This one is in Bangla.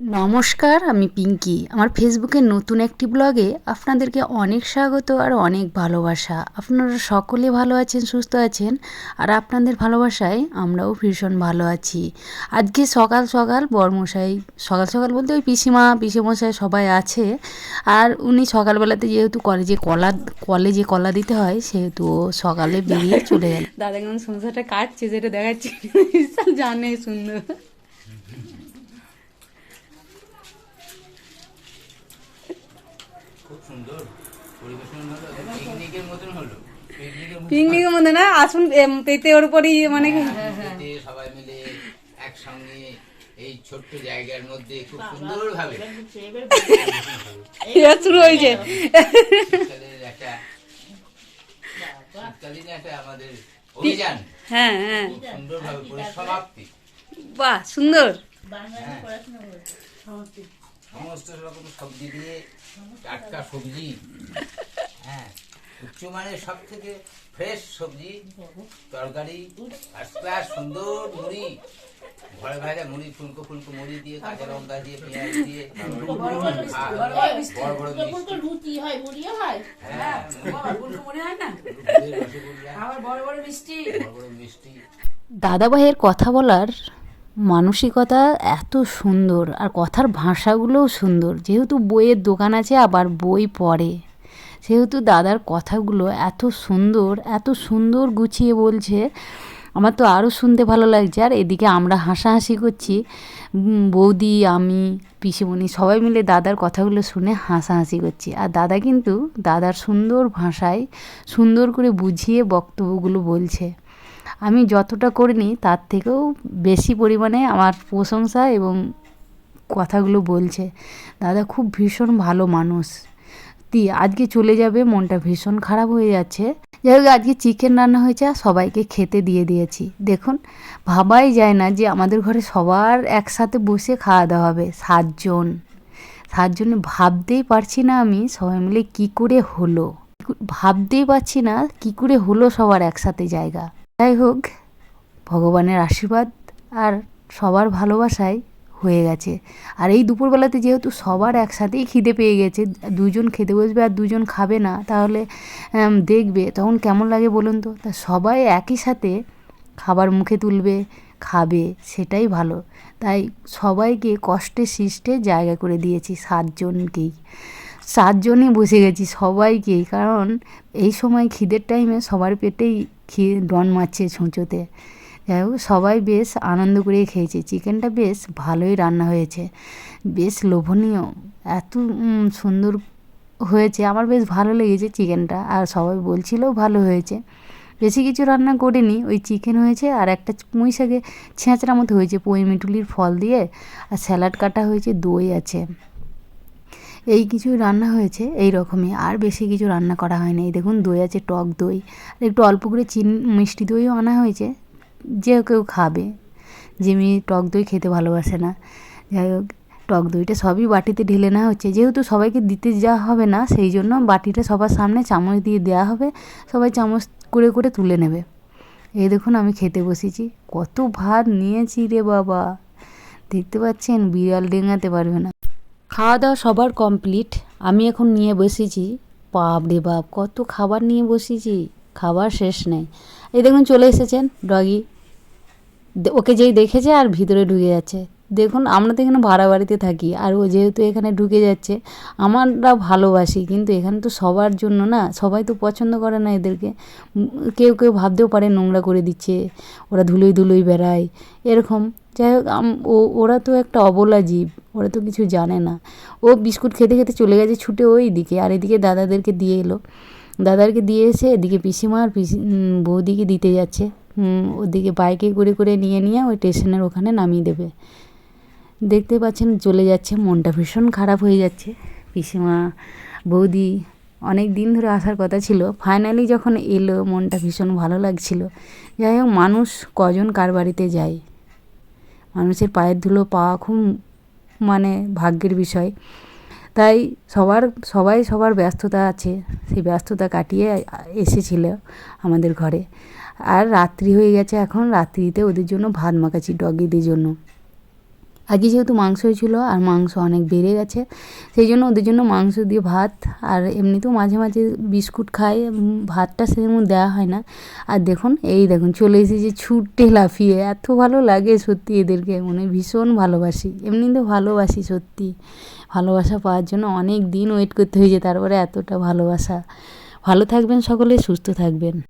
নমস্কার, আমি পিঙ্কি। আমার ফেসবুকের নতুন একটি ব্লগে আপনাদেরকে অনেক স্বাগত আর অনেক ভালোবাসা। আপনারা সকলে ভালো আছেন, সুস্থ আছেন, আর আপনাদের ভালোবাসায় আমরাও ভীষণ ভালো আছি। আজকে সকাল সকাল বরমশাই, সকাল সকাল বলতে ওই পিসিমা, পিসিমশাই সবাই আছে। আর উনি সকালবেলাতে যেহেতু কলেজে কলা কলেজে কলা দিতে হয়, সেহেতু সকালে বেরিয়ে চলে গেল দাদা কেমন সংসারটা কাটছে, যেটা দেখাচ্ছি, জানে সুন্দর। সুন্দর। পিকনিকের মতন হলো। পিকনিকের মধ্যে না আসুন পেতে ওর উপরই মানে কি- সবাই মিলে একসঙ্গে এই ছোট্ট জায়গার মধ্যে খুব সুন্দর ভাবে শুরু হয়েছে। শীতকালের একটা শীতকালীন একটা আমাদের অভিযান। হ্যাঁ হ্যাঁ। খুব সুন্দর পরিসমাপ্তি বাহ সুন্দর। সমস্ত রকম সবজি দিয়ে টাটকা সবজি। হ্যাঁ উচ্চমানের সব থেকে ফ্রেশ সবজি তরকারি ফার্স্ট ক্লাস সুন্দর মুড়ি। ঘরে ভাজা মুড়ি ফুলকো ফুলকো মুড়ি দিয়ে কাঁচা লঙ্কা দিয়ে পেঁয়াজ দিয়ে বড় বড় মিষ্টি। হয় মুড়িও হয়। হ্যাঁ মনে হয় না? আবার বড় বড় মিষ্টি। বড় বড় মিষ্টি। দাদাভাইয়ের কথা বলার মানসিকতা এত সুন্দর আর কথার ভাষাগুলোও সুন্দর। যেহেতু বইয়ের দোকান আছে, আবার বই পড়ে। সেহেতু দাদার কথাগুলো এত সুন্দর এত সুন্দর গুছিয়ে বলছে, আমার তো আরও শুনতে ভালো লাগছে। আর এদিকে আমরা হাসাহাসি করছি। বৌদি, আমি, পিসিমণি সবাই মিলে দাদার কথাগুলো শুনে হাসাহাসি করছি। আর দাদা কিন্তু দাদার সুন্দর ভাষায় সুন্দর করে বুঝিয়ে বক্তব্যগুলো বলছে। আমি যতটা করিনি, তার থেকেও বেশি পরিমাণে আমার প্রশংসা এবং কথাগুলো বলছে। দাদা খুব ভীষণ ভালো মানুষ। দি আজকে চলে যাবে, মনটা ভীষণ খারাপ হয়ে যাচ্ছে। যাই হোক, আজকে চিকেন রান্না হয়েছে আর সবাইকে খেতে দিয়ে দিয়েছি। দেখুন, ভাবাই যায় না যে আমাদের ঘরে সবার একসাথে বসে খাওয়া দাওয়া হবে, সাতজন। সাতজনে ভাবতেই পারছি না আমি সবাই মিলে কী করে হলো। ভাবতেই পারছি না কি করে হলো সবার একসাথে জায়গা। যাই হোক, ভগবানের আশীর্বাদ আর সবার ভালোবাসায় হয়ে গেছে। আর এই দুপুরবেলাতে যেহেতু সবার একসাথেই খিদে পেয়ে গেছে, দুজন খেতে বসবে আর দুজন খাবে না, তাহলে দেখবে তখন কেমন লাগে বলুন তো? তা সবাই একই সাথে খাবার মুখে তুলবে, খাবে, সেটাই ভালো। তাই সবাইকে কষ্টে সৃষ্টে জায়গা করে দিয়েছি সাতজনকেই। সাতজনই বসে গেছি সবাইকেই কারণ এই সময় খিদের টাইমে সবার পেটেই খেয়ে ডন মারছে ছুঁচোতে। যাই হোক, সবাই বেশ আনন্দ করে খেয়েছে। চিকেনটা বেশ ভালোই রান্না হয়েছে। বেশ লোভনীয়। এত সুন্দর হয়েছে। আমার বেশ ভালো লেগেছে চিকেনটা। আর সবাই বলছিলও ভালো হয়েছে। বেশি কিছু রান্না করিনি। ওই চিকেন হয়েছে আর একটা পুঁই শাকে ছেঁচড়া মতো হয়েছে। পই মিটুলির ফল দিয়ে। আর স্যালাড কাটা হয়েছে, দই আছে। এই কিছু রান্না হয়েছে এই রকমই, আর বেশি কিছু রান্না করা হয়নি। এই দেখুন, দই আছে, টক দই। আর একটু অল্প করে চিনি, মিষ্টি দইও আনা হয়েছে। যে কেউ খাবে। জিমি টক দই খেতে ভালোবাসে না। যাই হোক, টক দইটা সবই বাটিতে ঢেলে নেওয়া হচ্ছে। যেহেতু সবাইকে দিতে যাওয়া হবে না, সেই জন্য বাটিটা সবার সামনে চামচ দিয়ে দেওয়া হবে। সবাই চামচ করে করে তুলে নেবে। এই দেখুন, আমি খেতে বসেছি। কত ভাত নিয়েছি রে বাবা। দেখতে পাচ্ছেন, বিড়াল ডেঙাতে পারবে না। খাওয়া দাওয়া সবার কমপ্লিট আমি এখন নিয়ে বসেছি। বাপ রে বাপ, কত খাবার নিয়ে বসেছি। খাবার শেষ নেই। এই দেখুন চলে এসেছেন ডগি ওকে যেই দেখেছে আর ভিতরে ঢুকে যাচ্ছে। দেখুন, আমরা তো এখানে ভাড়া বাড়িতে থাকি, আর ও যেহেতু এখানে ঢুকে যাচ্ছে, আমরা ভালোবাসি, কিন্তু এখানে তো সবার জন্য না, সবাই তো পছন্দ করে না এদেরকে। কেউ কেউ ভাবতেও পারে নোংরা করে দিচ্ছে, ওরা ধুলোই ধুলোই বেড়ায়, এরকম। যাই হোক ও, ওরা তো একটা অবলা জীব, ওরা তো কিছু জানে না। ও বিস্কুট খেতে খেতে চলে গেছে, ছুটে ওই দিকে, আর এদিকে দাদাদেরকে দিয়ে এলো। দাদারকে দিয়ে এসে এদিকে পিসিমা আর পিসি বৌদিকে দিতে যাচ্ছে। ওদিকে বাইকে করে করে নিয়ে নিয়ে ওই স্টেশনের ওখানে নামিয়ে দেবে। দেখতে পাচ্ছেন চলে যাচ্ছে, মনটা ভীষণ খারাপ হয়ে যাচ্ছে। পিসিমা, বৌদি অনেক দিন ধরে আসার কথা ছিল ফাইনালি যখন এলো মনটা ভীষণ ভালো লাগছিল। যাই হোক, মানুষ কজন কার বাড়িতে যায়? মানুষের পায়ের ধুলো পাওয়া খুব মানে ভাগ্যের বিষয়। তাই সবার, সবাই সবার ব্যস্ততা আছে, সেই ব্যস্ততা কাটিয়ে এসেছিল আমাদের ঘরে। আর রাত্রি হয়ে গেছে এখন, রাত্রিতে ওদের জন্য ভাত মাখাচ্ছি, ডগিদের জন্য। আগে যেহেতু মাংস হয়েছিল আর মাংস অনেক বেড়ে গেছে, সেই জন্য ওদের জন্য মাংস দিয়ে ভাত আর এমনিতেও মাঝে মাঝে বিস্কুট খায় ভাতটা সেরকম দেওয়া হয় না। আর দেখুন, এই দেখুন, চলে এসেছে ছুটে লাফিয়ে, এত ভালো লাগে সত্যি এদেরকে মানে ভীষণ ভালোবাসি এমনিতে ভালোবাসি সত্যি। ভালোবাসা পাওয়ার জন্য অনেক দিন ওয়েট করতে হয়েছে, তারপরে এতটা ভালোবাসা। ভালো থাকবেন সকলে, সুস্থ থাকবেন।